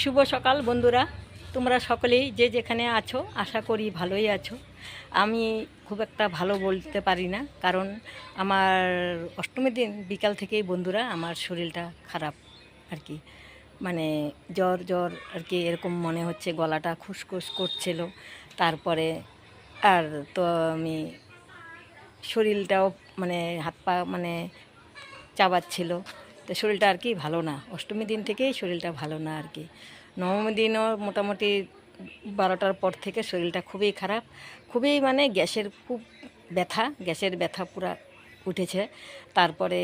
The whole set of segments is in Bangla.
শুভ সকাল বন্ধুরা। তোমরা সকলেই যে যেখানে আছো, আশা করি ভালোই আছো। আমি খুব একটা ভালো বলতে পারি না, কারণ আমার অষ্টমীর দিন বিকাল থেকেই বন্ধুরা আমার শরীরটা খারাপ আর কি। মানে জ্বর জ্বর আর কি, এরকম মনে হচ্ছে, গলাটা খুসখুস করছিল। তারপরে আর তো আমি শরীরটাও মানে হাত পা মানে চাবাচ্ছিল। তো শরীরটা আর কি ভালো না। অষ্টমী দিন থেকেই শরীরটা ভালো না আর কি। নবমী দিনও মোটামুটি বারোটার পর থেকে শরীরটা খুবই খারাপ। খুবই মানে গ্যাসের খুব ব্যথা, গ্যাসের ব্যথা পুরা উঠেছে। তারপরে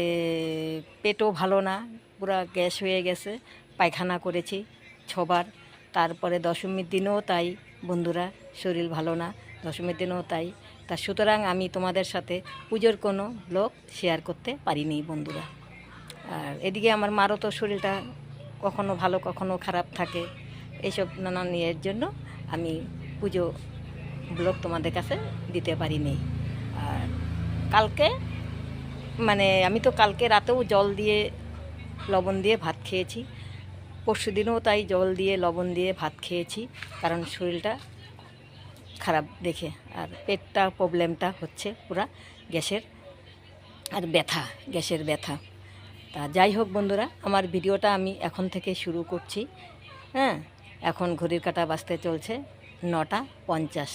পেটও ভালো না, পুরা গ্যাস হয়ে গেছে। পায়খানা করেছি ছবার। তারপরে দশমীর দিনেও তাই বন্ধুরা, শরীর ভালো না, দশমীর দিনও তাই। তা সুতরাং আমি তোমাদের সাথে পুজোর কোনো ব্লগ শেয়ার করতে পারিনি বন্ধুরা। আর এদিকে আমার মারও তো শরীরটা কখনো ভালো, কখনো খারাপ থাকে। এইসব নানান ইয়ের জন্য আমি পুজো ব্লগ তোমাদের কাছে দিতে পারিনি। আর কালকে মানে আমি তো কালকে রাতেও জল দিয়ে, লবণ দিয়ে ভাত খেয়েছি। পরশু দিনেও তাই জল দিয়ে, লবণ দিয়ে ভাত খেয়েছি, কারণ শরীরটা খারাপ দেখে। আর পেটটা, প্রবলেমটা হচ্ছে পুরা গ্যাসের, আর ব্যথা, গ্যাসের ব্যথা। তা যাই হোক বন্ধুরা, আমার ভিডিওটা আমি এখন থেকে শুরু করছি। হ্যাঁ এখন ঘড়ির কাটা বাজতে চলছে নটা পঞ্চাশ।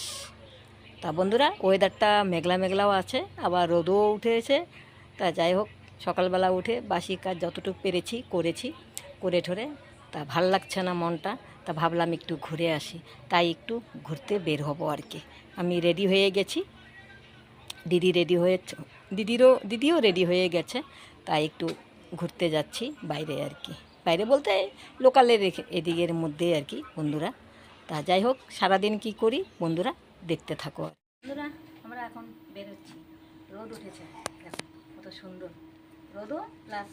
তা বন্ধুরা ওয়েদারটা মেঘলা মেঘলাও আছে, আবার রোদও উঠেছে। তা যাই হোক, সকালবেলা উঠে বাসি কাজ যতটুকু পেরেছি, করেছি, করে ঠরে। তা ভালো লাগছে না মনটা, তা ভাবলাম একটু ঘুরে আসি। তাই একটু ঘুরতে বের হব আর কি। আমি রেডি হয়ে গেছি। দিদি রেডি হয়ে দিদিরও, দিদিও রেডি হয়ে গেছে। তাই একটু ঘুরতে যাচ্ছি বাইরে আর কি। বাইরে বলতে লোকালের এদিকের মধ্যে আর কি বন্ধুরা। তা যাই হোক সারাদিন কি করি বন্ধুরা? দেখতে থাকো। বন্ধুরা আমরা এখন বেরোচ্ছি। রোদ উঠেছে। দেখো কত সুন্দর। রোদও প্লাস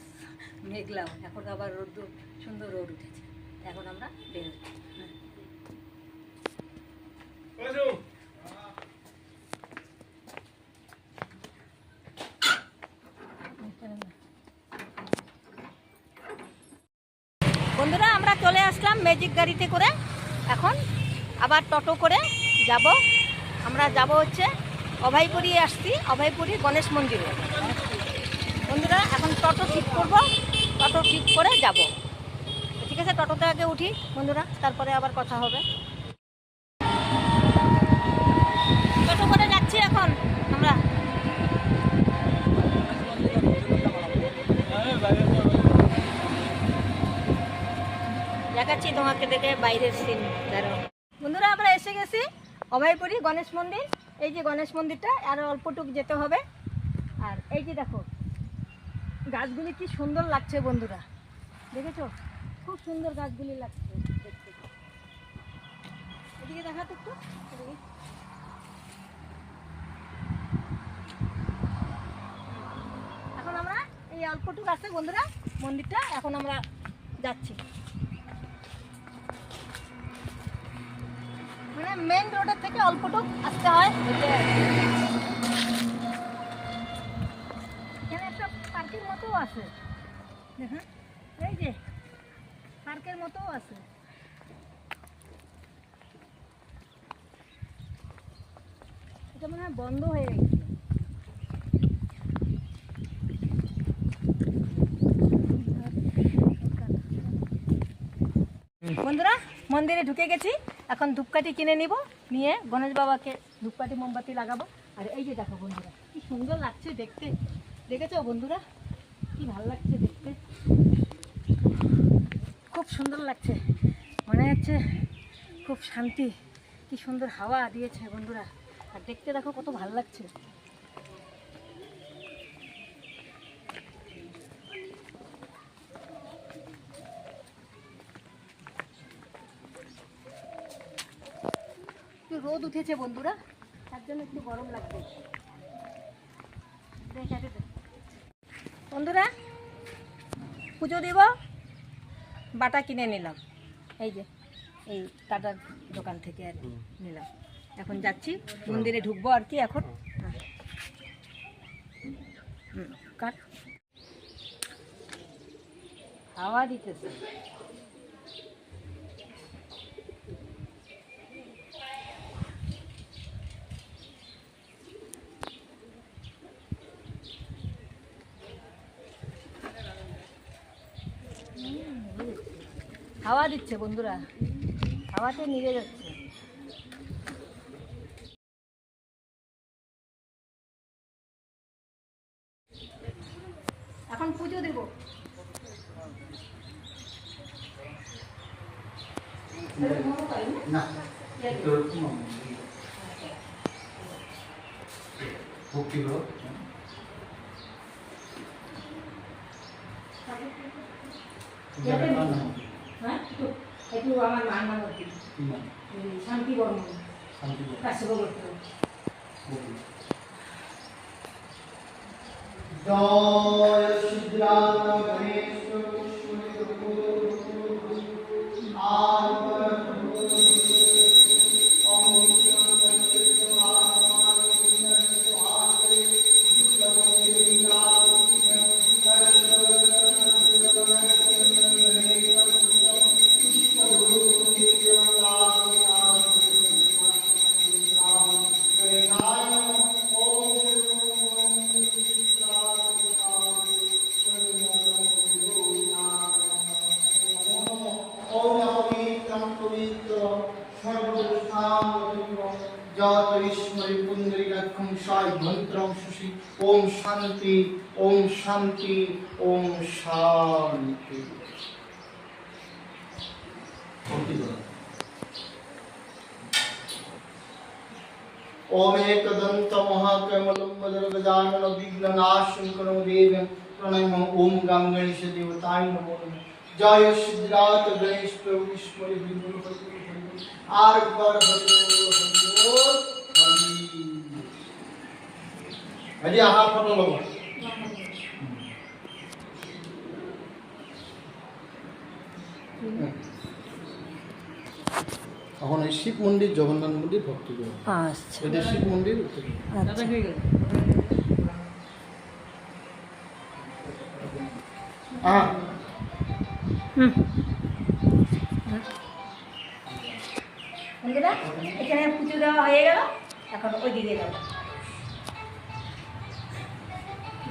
মেঘলাও। এখন আবার রোদ সুন্দর রোদ উঠেছে। এখন আমরা বেরোচ্ছি। বন্ধুরা, আমরা চলে আসলাম ম্যাজিক গাড়িতে করে। এখন আবার টোটো করে যাব। আমরা যাব হচ্ছে অভয়পুরি আসছি, অভয়পুরি গণেশ মন্দিরে। বন্ধুরা, এখন টোটো ঠিক করব, টোটো ঠিক করে যাব। ঠিক আছে, টোটোতে আগে উঠি বন্ধুরা, তারপরে আবার কথা হবে টোটো করে যাচ্ছি এখন আমরা দেখাচ্ছি তোমাকে দেখে বাইরের সিন দাঁড়াও বন্ধুরা, আমরা এসে গেছি অভয়পুরি গণেশ মন্দির। এই যে গণেশ মন্দিরটা, আর অল্পটুক যেতে হবে। আর এই যে দেখো, গাছগুলি কি সুন্দর লাগছে বন্ধুরা। দেখেছ? খুব সুন্দর গাছগুলি লাগছে দেখতে। এদিকে দেখাতো একটু এখন আমরা এই অল্পটুক আছে বন্ধুরা, মন্দিরটা। এখন আমরা যাচ্ছি। মেন রোডের থেকে অল্পটুক আসতে হয়। এখানে একটা পার্কের মতোও আছে। দেখুন, এই যে পার্কের মতোও আছে। এটা মনে হয় বন্ধ হয়ে গেছে। বন্ধুরা, মন্দিরে ঢুকে গেছি। এখন ধূপকাঠি কিনে নিব, নিয়ে গণেশ বাবাকে ধূপকাঠি মোমবাতি লাগাবো। আর এই যে দেখো বন্ধুরা, কি সুন্দর লাগছে দেখতে। দেখেছ বন্ধুরা? কি ভালো লাগছে দেখতে। খুব সুন্দর লাগছে। মনে হচ্ছে খুব শান্তি। কি সুন্দর হাওয়া দিয়েছে বন্ধুরা। আর দেখতে দেখো কত ভালো লাগছে। রোদ উঠেছে বন্ধুরা, তার জন্য একটু গরম দে। বন্ধুরা, পুজো দিব, বাটা কিনে নিলাম। এই যে, এই টাটার দোকান থেকে আর নিলাম। এখন যাচ্ছি, মন্দিরে ঢুকবো আর কি এখন। কাট হাওয়া দিতেছে। হাওয়া দিচ্ছে বন্ধুরা। হাওয়াতে নিয়ে যাচ্ছে। এখন পুজো দেবো। না একটু আমার আমার মান মান শান্তি বর্মন কাশ্যপ করতে জয় শ্রীরাম গণেশ ওম শান্তি ওম শান্তি ওম শান্তি ভক্তি করো। ओम एकदंत महाकमलं वदर्गजानन विघ्ननाशं करो देवं प्रणम ओम गं गणेश देवताय नमो नमः जय सिद्धार्थ गणेश प्रभु ईश्वरी बिंदु आर पर हरि बोल అది ఆహార పటంలో এখন ওই শিব মন্দির জগন্নাথ মন্দির ভক্তি এটা শিব মন্দির হ্যাঁ বন্ধুরা এখানে পুজো দেওয়া হয়ে গেল এখন ওই দিকে যাব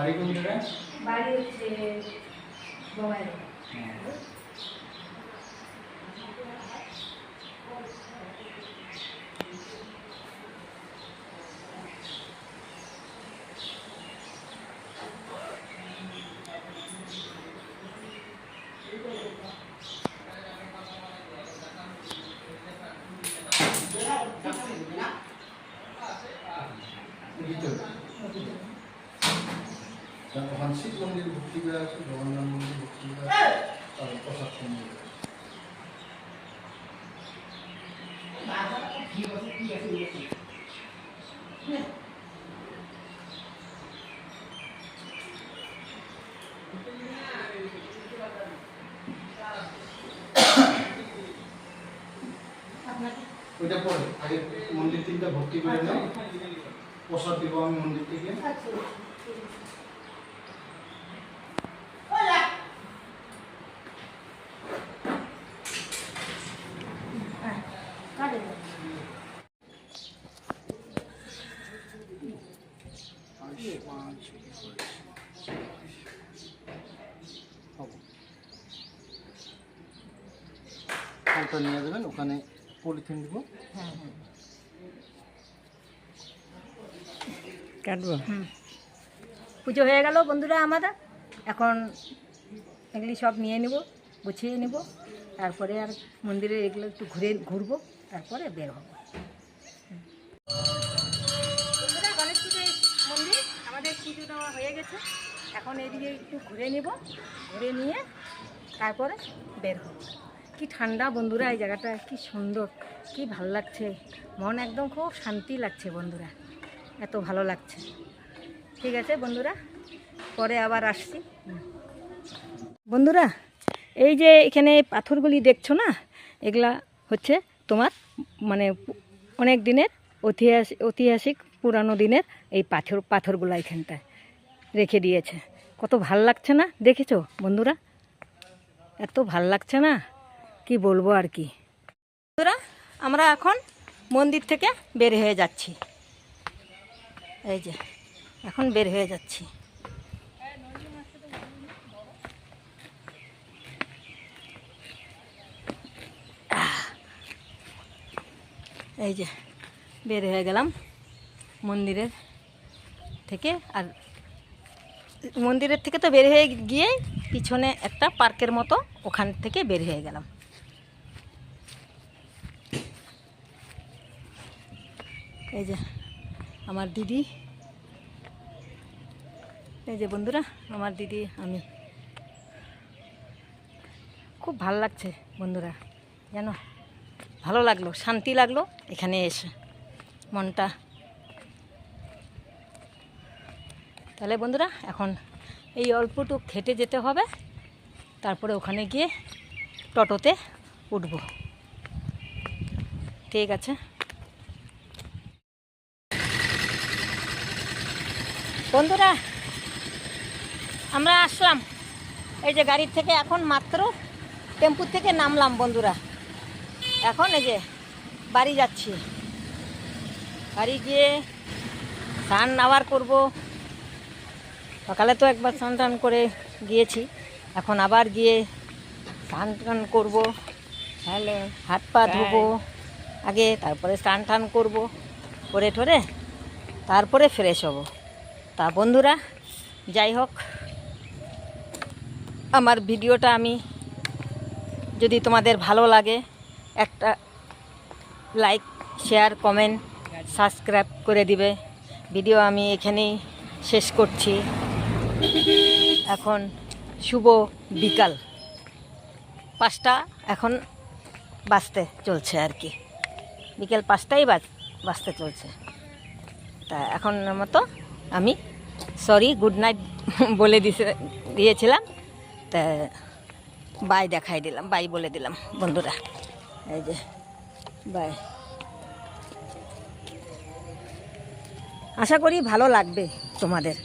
বাড়ি কোন জায়গায় বাড়ি হচ্ছে বঙ্গাইল ভিতরে ওখানে শিব মন্দির আছে জগন্নাথ মন্দির ভক্তি করে আছে আর প্রসাদ মন্দির ওইটা পরে, আগে মন্দির তিনটা ভক্তি করে নাও। প্রসাদ দিব আমি মন্দির থেকে। ওটা নিয়ে যাবেন ওখানে পলিথিন দিব। হ্যাঁ হ্যাঁ। কাটবো? হুম। পুজো হয়ে গেল বন্ধুরা আমাদের। এখন এগুলি সব নিয়ে নেব গুছিয়ে নেব। তারপরে আর মন্দিরে এগুলো একটু ঘুরে ঘুরবো তারপরে বের হব। বন্ধুরা গণেশ পুজো মন্দির আমাদের পুজো দেওয়া হয়ে গেছে। এখন এদিকে একটু ঘুরে নিব ঘুরে নিয়ে তারপরে বের হব। কি ঠান্ডা বন্ধুরা, এই জায়গাটা কি সুন্দর, কি ভালো লাগছে। মন একদম খুব শান্তি লাগছে বন্ধুরা, এত ভালো লাগছে। ঠিক আছে বন্ধুরা, পরে আবার আসছি। বন্ধুরা, এই যে এখানে পাথরগুলি দেখছ না, এগুলা হচ্ছে তোমার মানে অনেক দিনের ঐতিহাসিক ঐতিহাসিক পুরানো দিনের এই পাথর, পাথরগুলো এখানটায় রেখে দিয়েছে। কত ভালো লাগছে না, দেখেছ বন্ধুরা? এত ভালো লাগছে না? কি বলব আর কি? আমরা এখন মন্দির থেকে বের হয়ে যাচ্ছি। এই যে, এখন বের হয়ে যাচ্ছি। এই যে, বের হয়ে গেলাম মন্দিরের থেকে। আর মন্দিরের থেকে তো বের হয়ে গিয়ে পিছনে একটা পার্কের মতো ওখান থেকে বের হয়ে গেলাম। এই যে আমার দিদি। এই যে বন্ধুরা, আমার দিদি, আমি। খুব ভালো লাগছে বন্ধুরা, জানো? ভালো লাগল, শান্তি লাগল এখানে এসে, মনটা। তাহলে বন্ধুরা, এখন এই অল্পটুক হেঁটে যেতে হবে, তারপরে ওখানে গিয়ে টোটোতে উঠব। ঠিক আছে? বন্ধুরা আমরা আসলাম। এই যে গাড়ির থেকে এখন মাত্র টেম্পুর থেকে নামলাম বন্ধুরা। এখন এই যে বাড়ি যাচ্ছি। বাড়ি গিয়ে স্নান আবার করব। সকালে তো একবার স্নান টান করে গিয়েছি। এখন আবার গিয়ে স্নান টান করব। তাহলে হাত পা ধোবো আগে তারপরে স্নান টান করব। করে ঠরে তারপরে ফ্রেশ হব। তা বন্ধুরা, যাই হোক, আমার ভিডিওটা আমি যদি তোমাদের ভালো লাগে, একটা লাইক, শেয়ার, কমেন্ট, সাবস্ক্রাইব করে দিবে। ভিডিও আমি এখানেই শেষ করছি। এখন শুভ বিকাল। পাঁচটা এখন বাঁচতে চলছে আর কি। বিকেল পাঁচটাই বাজ বাঁচতে চলছে। তা এখন মতো আমি সরি গুড নাইট বলে দিছে, দিয়েছিলাম। তা বাই দেখাই দিলাম বাই বলে দিলাম, বন্ধুরা। এই যে বাই আশা করি ভালো লাগবে তোমাদের।